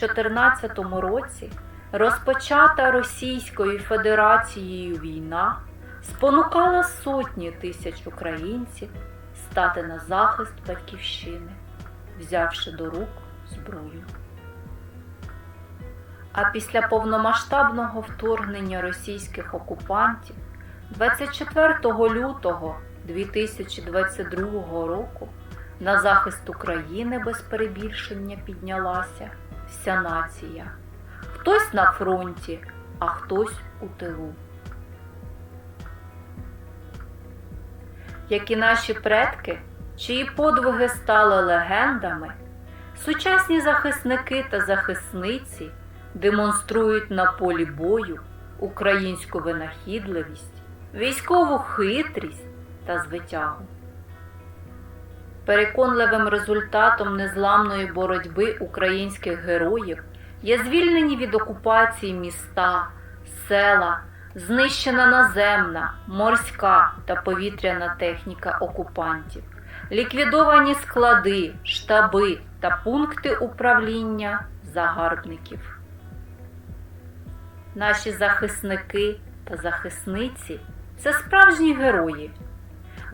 2014 році розпочата Російською Федерацією війна спонукала сотні тисяч українців стати на захист батьківщини, взявши до рук зброю. А після повномасштабного вторгнення російських окупантів 24 лютого 2022 року на захист України без перебільшення піднялася вся нація. Хтось на фронті, а хтось у тилу. Як і наші предки, чиї подвиги стали легендами, сучасні захисники та захисниці демонструють на полі бою українську винахідливість, військову хитрість та звитягу. Переконливим результатом незламної боротьби українських героїв є звільнені від окупації міста, села, знищена наземна, морська та повітряна техніка окупантів, ліквідовані склади, штаби та пункти управління загарбників. Наші захисники та захисниці це справжні герої.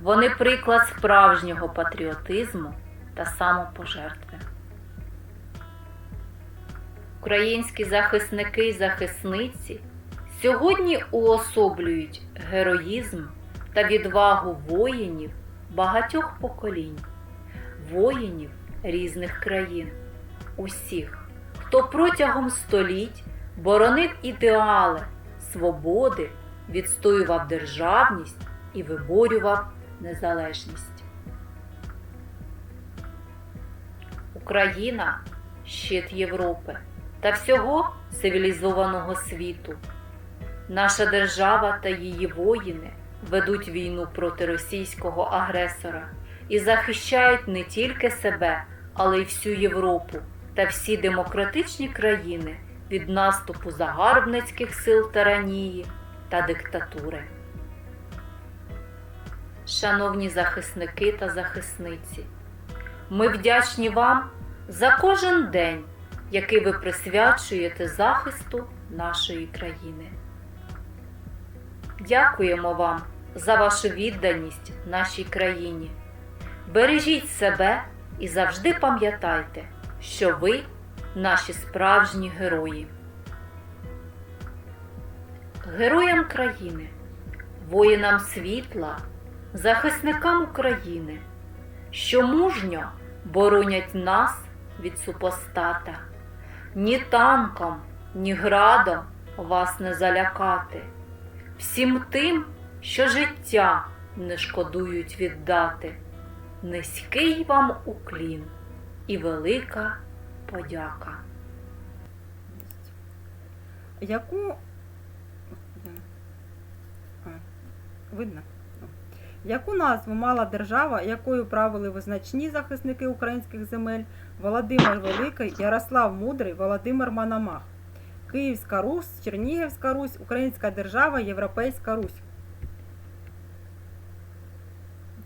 Вони приклад справжнього патріотизму та самопожертви. Українські захисники і захисниці сьогодні уособлюють героїзм та відвагу воїнів багатьох поколінь, воїнів різних країн, усіх, хто протягом століть боронив ідеали свободи, відстоював державність і виборював незалежність. Україна щит Європи та всього цивілізованого світу. Наша держава та її воїни ведуть війну проти російського агресора і захищають не тільки себе, але й всю Європу та всі демократичні країни від наступу загарбницьких сил тиранії та диктатури. Шановні захисники та захисниці, ми вдячні вам за кожен день, який ви присвячуєте захисту нашої країни. Дякуємо вам за вашу відданість нашій країні. Бережіть себе і завжди пам'ятайте, що ви наші справжні герої. Героям країни, воїнам світла, захисникам України, що мужньо боронять нас від супостата. Ні танком, ні градом вас не залякати. Всім тим, що життя не шкодують віддати. Низький вам уклін і велика подяка. Яку. Видно? Яку назву мала держава, якою правили визначні захисники українських земель Володимир Великий, Ярослав Мудрий, Володимир Мономах? Київська Русь, Чернігівська Русь, Українська держава, Європейська Русь.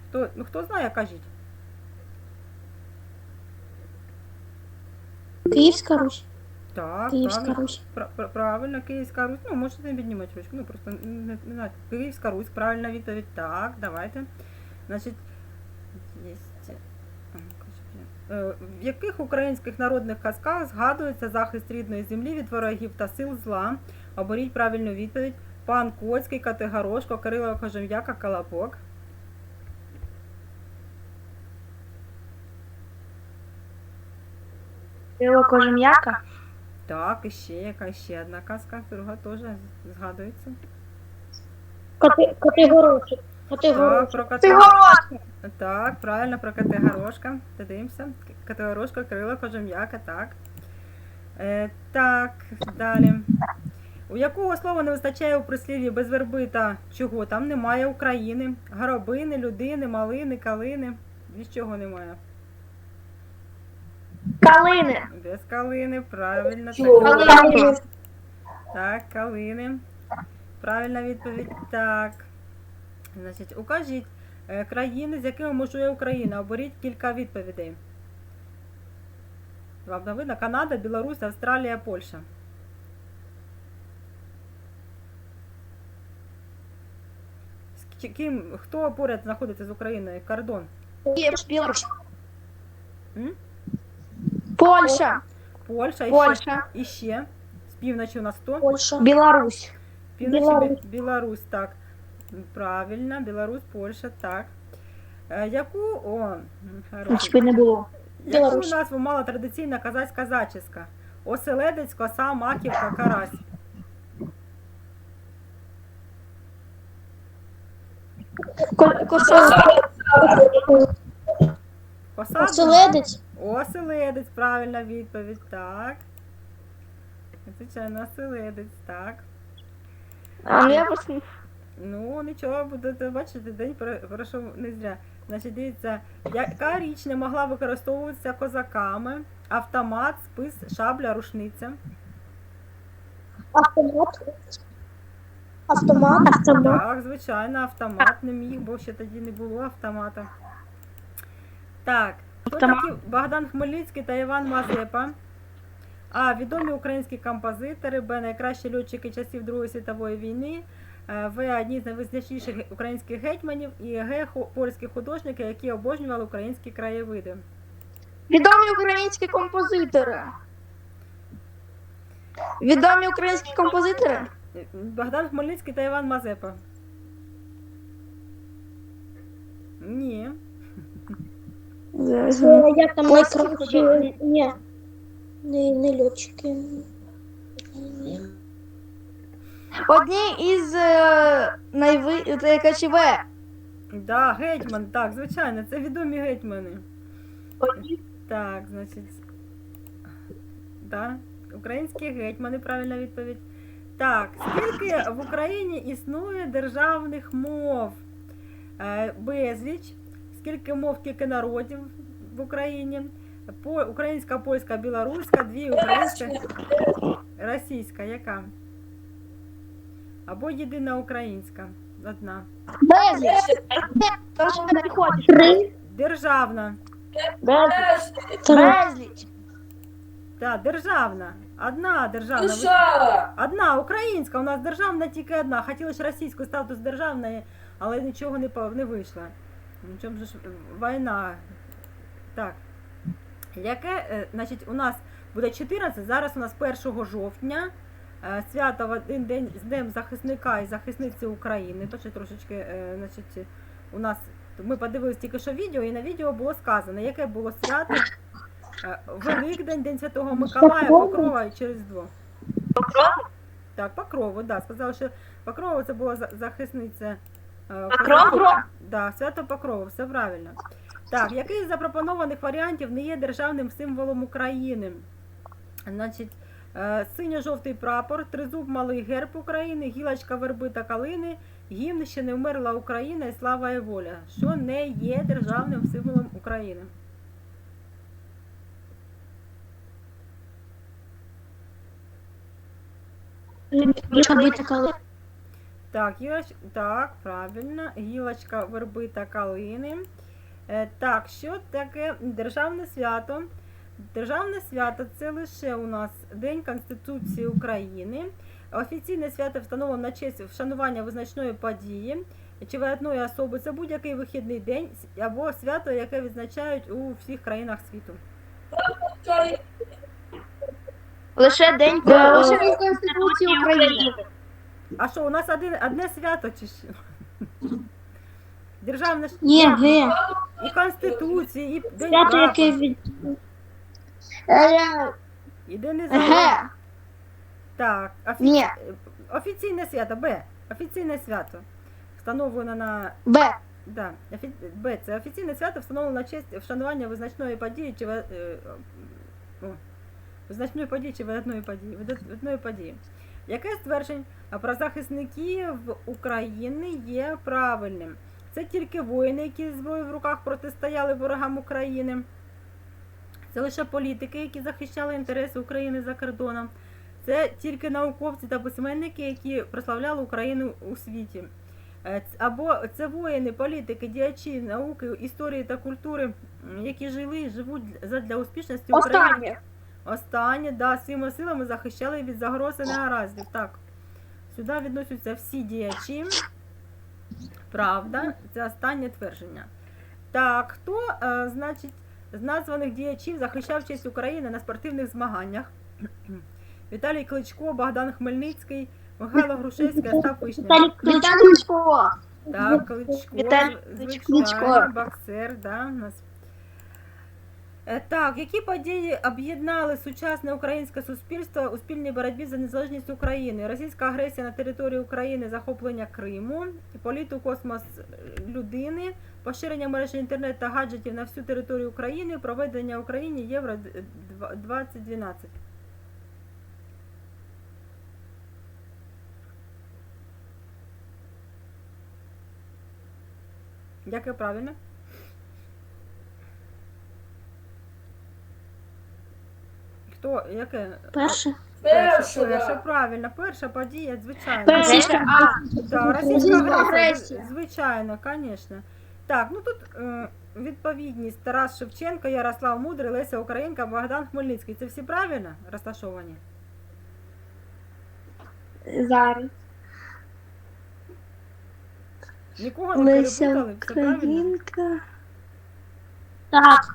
Хто, ну, хто знає, кажіть. Київська Русь. Так, Київська правильно. Русь. Пра- пра- Правильно, Київська Русь. Ну, можете не піднімати ручку. Ну, просто не, не знаю. Київська Русь, правильна відповідь. Так, давайте. Значить, кажіть, е, В яких українських народних казках згадується захист рідної землі від ворогів та сил зла? Оберіть правильну відповідь. Пан Коцький, Категорошко, Кирило Кожем'яка, Колобок. Кирило Кожем'яка. Так, і ще яка ще одна казка, друга теж згадується. Категорошок. Так, Категорошок. про. Так, правильно, про Категорошка. Дивимося. Категорошка, Крила, Кожем'яка, так. Е, так, далі. У якого слова не вистачає у прислів'ї без верби та чого? Там немає України. Горобини, людини, малини, калини. Без чого немає? Калини. Без калини, правильно. Калини. Так, калини. Правильна відповідь. Так. Значить, укажіть е, країни, з якими межує Україна. Оберіть кілька відповідей. Вам видно? Канада, Білорусь, Австралія, Польща. З ки- ким, хто поряд знаходиться з Україною? Кордон. Білорусь. М? Польща. Польща, і ще, Польща. і ще. З півночі у нас хто? Польща. Білорусь. Півночі Білорусь. Білорусь, так. Правильно, Білорусь, Польща, так. Е, яку, о, м, хороший. не було. Яку Білорусь. назву мала традиційна казацька зачіска? Оселедець, коса, маківка, карась. Коса. Коса? Оселедець. Оселедець, правильна відповідь, так. Звичайно, оселедець, так. А ну я просто... Ну, нічого, будете бачити, день про- пройшов не зря. Значить, дивіться, яка річ не могла використовуватися козаками? Автомат, спис, шабля, рушниця. Автомат. Автомат. Автомат. Так, звичайно, автомат не міг, бо ще тоді не було автомата. Так, Автомат. Богдан Хмельницький та Іван Мазепа? А. Відомі українські композитори, Б. Найкращі льотчики часів Другої світової війни. е, В. Одні з найвизначніших українських гетьманів і Г. Польські художники, які обожнювали українські краєвиди. Відомі українські композитори. Відомі українські композитори. Богдан Хмельницький та Іван Мазепа. Ні. Як там найкраще? Ні. Не, не льотчики. Одні із е, найви... це КЧВ. Да, гетьман, так, звичайно, це відомі гетьмани. Так, значить. Да. Українські гетьмани, правильна відповідь. Так, скільки в Україні існує державних мов? Е, Безліч. Скільки мов, скільки народів в Україні? По, українська, польська, білоруська, дві українська, російська, яка? Або єдина українська. Одна. Три. Державна. Безліч. Безліч. Так, державна. Одна державна. Ви- Одна українська, у нас державна тільки одна. Хотіли ж російську статус державної, але нічого не, не вийшло. Нічого ж війна. Так. Яке, е, значить, у нас буде 14, зараз у нас 1 жовтня. е, Свято в один день з Днем захисника і захисниці України. То ще трошечки, е, значить, у нас ми подивилися тільки що відео, і на відео було сказано, яке було свято. Великдень, День Святого Миколая, Покрова і через Різдво. Так, Покрову, да. Сказали, що Покрова це була захисниця. Е, Покров? Да, свято Покрова, все правильно. Так, який з запропонованих варіантів не є державним символом України? Значить, е, синьо-жовтий прапор, тризуб малий герб України, гілочка верби та калини, гімн ще не вмерла Україна і слава і воля, що не є державним символом України. Робити коли. Так, гілоч... так, правильно. Гілочка верби та калини. Е, так, що таке державне свято? Державне свято це лише у нас День Конституції України. Офіційне свято встановлено на честь вшанування визначної події чи виятної особи. Це будь-який вихідний день або свято, яке відзначають у всіх країнах світу. Лише день лише день Конституції України. А що, у нас один, одне свято чи що? Державне ж- Ні, Г. і Конституції, і День Свято, яке від... Е, і День Незалежності. Так, офі... Ні. офіційне свято, Б. Офіційне свято. Встановлено на. Б. Да, офі... Б. Це офіційне свято встановлено на честь вшанування визначної події чи ви- е, о, визначної події чи видатної події. Видатної події. Яке з тверджень про захисників України є правильним? Це тільки воїни, які з зброєю в руках протистояли ворогам України. Це лише політики, які захищали інтереси України за кордоном. Це тільки науковці та письменники, які прославляли Україну у світі. Е, Або це воїни, політики, діячі науки, історії та культури, які жили живуть для- задля успішності України. Останнє. Да, своїми силами захищали від загрози негараздів. Так. Сюди відносяться всі діячі. Правда, це останнє твердження. Так, хто, е, значить, з названих діячів захищав честь України на спортивних змаганнях? Віталій Кличко, Богдан Хмельницький, Михайло Грушевський, Остап Вишня. Віталій Кличко. Так, Кличко, Віталій звичайно, Кличко. боксер, да, у нас. Е, Так, які події об'єднали сучасне українське суспільство у спільній боротьбі за незалежність України? Російська агресія на території України, захоплення Криму, політ у космос людини, поширення мережі інтернет та гаджетів на всю територію України, проведення в Україні Євро 2012. Яке правильно? Хто? Яке? Перше. Перша, перша, правильно, перша подія, звичайно. Перша. А. Да, російська агресія. звичайно, звісно. Так, ну тут е, відповідність Тарас Шевченко, Ярослав Мудрий, Леся Українка, Богдан Хмельницький. Це всі правильно розташовані? Зараз. Нікого не Леся перепутали? Все правильно? Українка. Так.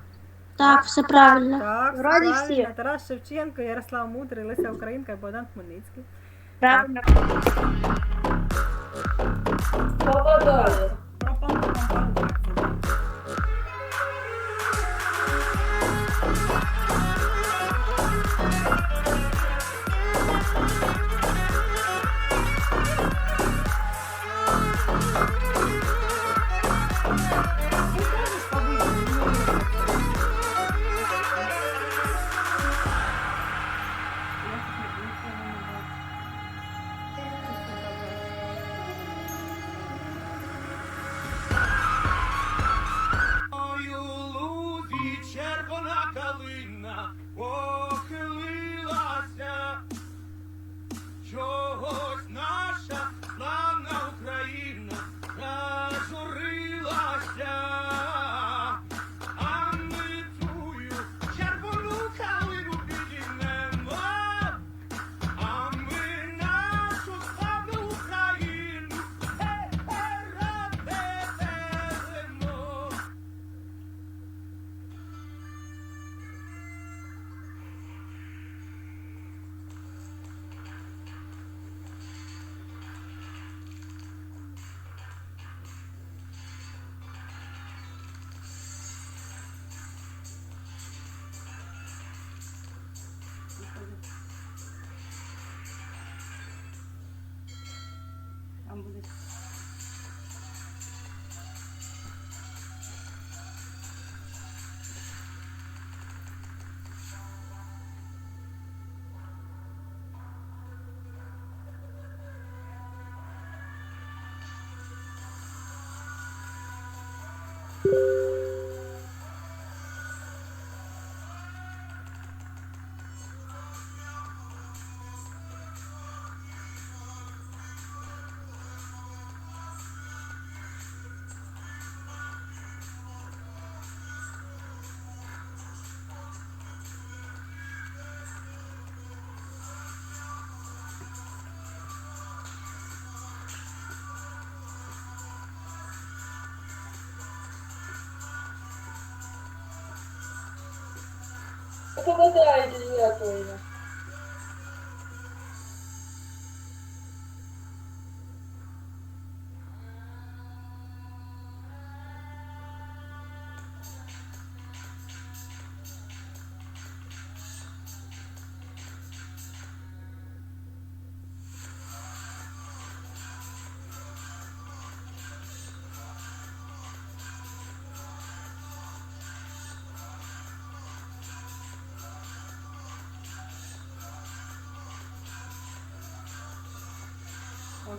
Так, все правильно. Так, все Вроді правильно. всі. Тарас Шевченко, Ярослав Мудрий, Леся Українка і Богдан Хмельницький. Правильно. Попадали. Там буде. tô a de né, coisa.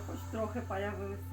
Хоч трохи появилися.